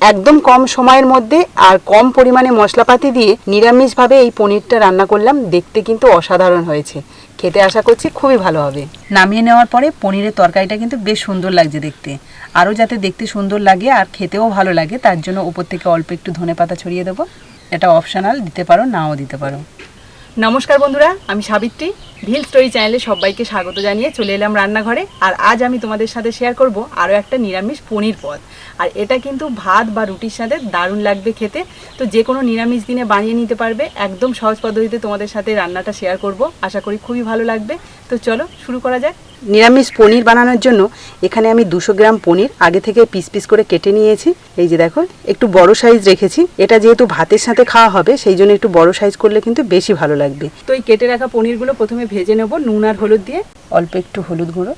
একদম কম সময়ের মধ্যে আর কম পরিমাণে মশলাপাতি দিয়ে নিরামিষভাবে এই পনিরটা রান্না করলাম, দেখতে কিন্তু অসাধারণ হয়েছে। খেতে আশা করছি খুবই ভালো হবে। নামিয়ে নেওয়ার পরে পনিরের তরকারিটা কিন্তু বেশ সুন্দর লাগছে দেখতে। আরও যাতে দেখতে সুন্দর লাগে আর খেতেও ভালো লাগে, তার জন্য উপর থেকে অল্প একটু ধনে পাতা ছড়িয়ে দেবো। এটা অপশানাল, দিতে পারো, নাও দিতে পারো। নমস্কার বন্ধুরা, আমি সাবিত্রী। ভিল স্টোরি চ্যানেলে সবাইকে স্বাগত জানিয়ে চলে এলাম রান্নাঘরে। আর আজ আমি তোমাদের সাথে শেয়ার করব আরও একটা নিরামিষ পনির পদ। আর এটা কিন্তু ভাত বা রুটির সাথে দারুণ লাগবে খেতে। তো যে কোনো নিরামিষ দিনে বানিয়ে নিতে পারবে। একদম সহজ পদ্ধতিতে তোমাদের সাথে রান্নাটা শেয়ার করব। আশা করি খুবই ভালো লাগবে। তো চলো শুরু করা যাক। নিরামিষ পনির বানানোর জন্য এখানে আমি দুশো গ্রাম পনির আগে থেকে পিস পিস করে কেটে নিয়েছি। এই যে দেখো, একটু বড় সাইজ রেখেছি। এটা যেহেতু ভাতের সাথে খাওয়া হবে, সেই জন্য একটু বড় সাইজ করলে কিন্তু বেশি ভালো লাগবে। তো এই কেটে রাখা পনিরগুলো প্রথমে ভেজে নেব নুন আর হলুদ দিয়ে। অল্প একটু হলুদ গুঁড়ো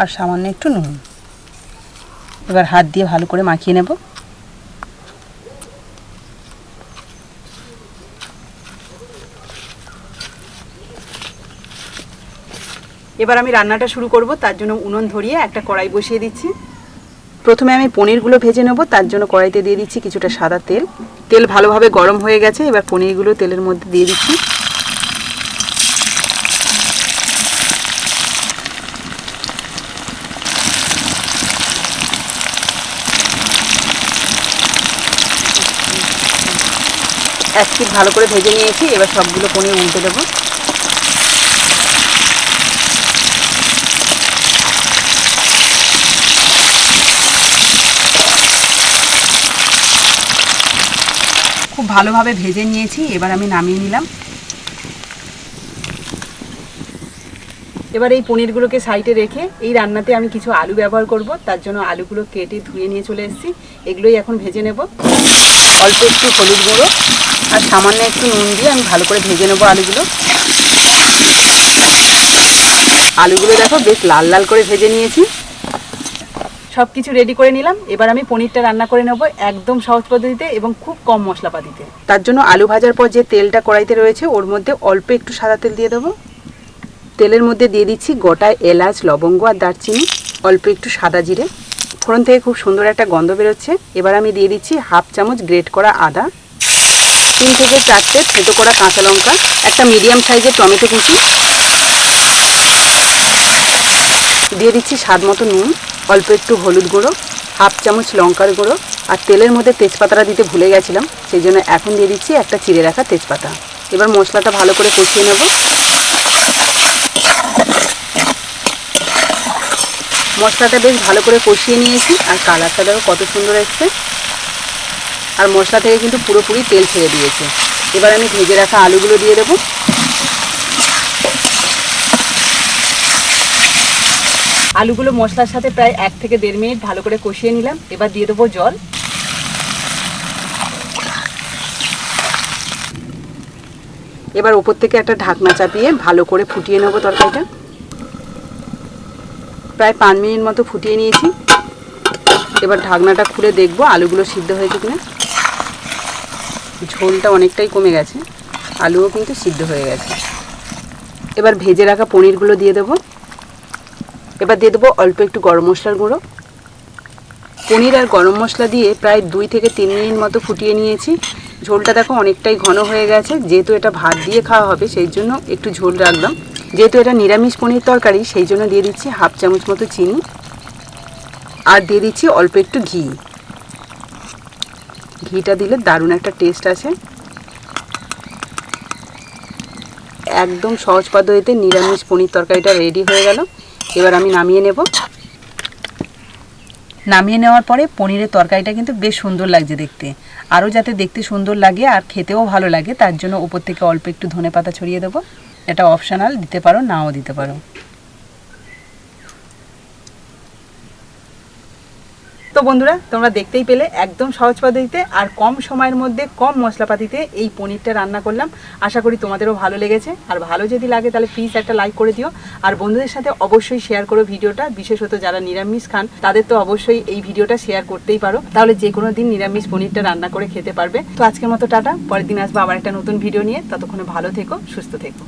আর সামান্য একটু নুন। এবার হাত দিয়ে ভালো করে মাখিয়ে নেব। এবার আমি রান্নাটা শুরু করব তার জন্য উনুন ধরিয়ে একটা কড়াই বসিয়ে দিচ্ছি। প্রথমে আমি পনিরগুলো ভেজে নেব তার জন্য কড়াইতে দিয়ে দিচ্ছি কিছুটা সাদা তেল। তেল ভালোভাবে গরম হয়ে গেছে এবার পনিরগুলো তেলের মধ্যে দিয়ে দিচ্ছি। এক পিঠ ভালো করে ভেজে নিয়েছি, এবার সবগুলো পনির উল্টে দেবো। খুব ভালোভাবে ভেজে নিয়েছি, এবার আমি নামিয়ে নিলাম। এবার এই পনিরগুলোকে সাইডে রেখে এই রান্নাতে আমি কিছু আলু ব্যবহার করব, তার জন্য আলুগুলো কেটে ধুয়ে নিয়ে চলে এসেছি, এগুলোই এখন ভেজে নেব। অল্প একটু হলুদ গুঁড়ো। আর সামান্য একটু নুন দিয়ে আমি ভালো করে ভেজে নেব আলুগুলো। আলুগুলো দেখো বেশ লাল লাল করে ভেজে নিয়েছি। সব কিছু রেডি করে নিলাম। এবার আমি পনিরটা রান্না করে নেব একদম সহজ পদ্ধতিতে এবং খুব কম মশলাপাতিতে। তার জন্য আলু ভাজার পর যে তেলটা কড়াইতে রয়েছে, ওর মধ্যে অল্প একটু সাদা তেল দিয়ে দেবো। তেলের মধ্যে দিয়ে দিচ্ছি গোটা এলাচ, লবঙ্গ আর দারচিনি, অল্প একটু সাদা জিরে। ফোড়ন থেকে খুব সুন্দর একটা গন্ধ বেরোচ্ছে। এবার আমি দিয়ে দিচ্ছি হাফ চামচ গ্রেট করা আদা। তিন থেকে চারটে থেতো করা কাঁচা লঙ্কা, একটা মিডিয়াম সাইজের টমেটো কুচি। দিয়ে দিচ্ছি স্বাদ মতো নুন, অল্প একটু হলুদ গুঁড়ো, হাফ চামচ লঙ্কার গুঁড়ো, আর তেলের মধ্যে তেজপাতাটা দিতে ভুলে গেছিলাম, সেই জন্য এখন দিয়ে দিচ্ছি একটা চিড়ে রাখা তেজপাতা। এবার মশলাটা ভালো করে কষিয়ে নেব। মশলাটা বেশ ভালো করে কষিয়ে নিয়েছি, আর কালারটা দেখো কত সুন্দর এসছে। আর মশলা থেকে কিন্তু পুরোপুরি তেল ছেড়ে দিয়েছে। এবার আমি ভেজে রাখা আলুগুলো দিয়ে দেবো। আলুগুলো মশলার সাথে প্রায় এক থেকে দেড় মিনিট ভালো করে কষিয়ে নিলাম। এবার দিয়ে দেবো জল। এবার ওপর থেকে একটা ঢাকনা চাপিয়ে ভালো করে ফুটিয়ে নেব তরকারিটা। প্রায় পাঁচ মিনিট মতো ফুটিয়ে নিয়েছি। এবার ঢাকনাটা খুলে দেখব আলুগুলো সিদ্ধ হয়েছে কিনা। ঝোলটা অনেকটাই কমে গেছে। আলুও কিন্তু সিদ্ধ হয়ে গেছে। এবার ভেজে রাখা পনিরগুলো দিয়ে দেবো। এবার দিয়ে দেবো অল্প একটু গরম মশলার গুঁড়ো। পনির আর গরম মশলা দিয়ে প্রায় দুই থেকে তিন মিনিট মতো ফুটিয়ে নিয়েছি। ঝোলটা দেখো অনেকটাই ঘন হয়ে গেছে। যেহেতু এটা ভাত দিয়ে খাওয়া হবে, সেই জন্য একটু ঝোল রাখলাম। যেহেতু এটা নিরামিষ পনির তরকারি, সেই জন্য দিয়ে দিচ্ছি হাফ চামচ মতো চিনি। আর দিয়ে দিচ্ছি অল্প একটু ঘি। ঘিটা দিলে দারুণ একটা টেস্ট আছে। একদম সহজ পদ্ধতিতে নিরামিষ পনির তরকারিটা রেডি হয়ে গেল। এবার আমি নামিয়ে নেব। নামিয়ে নেওয়ার পরে পনিরের তরকারিটা কিন্তু বেশ সুন্দর লাগছে দেখতে। আরও যাতে দেখতে সুন্দর লাগে আর খেতেও ভালো লাগে, তার জন্য উপর থেকে অল্প একটু ধনে পাতা ছড়িয়ে দেবো। এটা অপশানাল দিতে পারো, নাও দিতে পারো। তো বন্ধুরা, তোমরা দেখতেই পেলে একদম সহজ পদ্ধতিতে আর কম সময়ের মধ্যে কম মশলাপাতিতে এই পনিরটা রান্না করলাম। আশা করি তোমাদেরও ভালো লেগেছে। আর ভালো যদি লাগে তাহলে প্লিজ একটা লাইক করে দিও। আর বন্ধুদের সাথে অবশ্যই শেয়ার করো ভিডিওটা। বিশেষত যারা নিরামিষ খান, তাদের তো অবশ্যই এই ভিডিওটা শেয়ার করতেই পারো। তাহলে যে কোনো দিন নিরামিষ পনিরটা রান্না করে খেতে পারবে। তো আজকের মতো টাটা। পরের দিন আসব আবার একটা নতুন ভিডিও নিয়ে। ততক্ষণে ভালো থেকো, সুস্থ থেকো।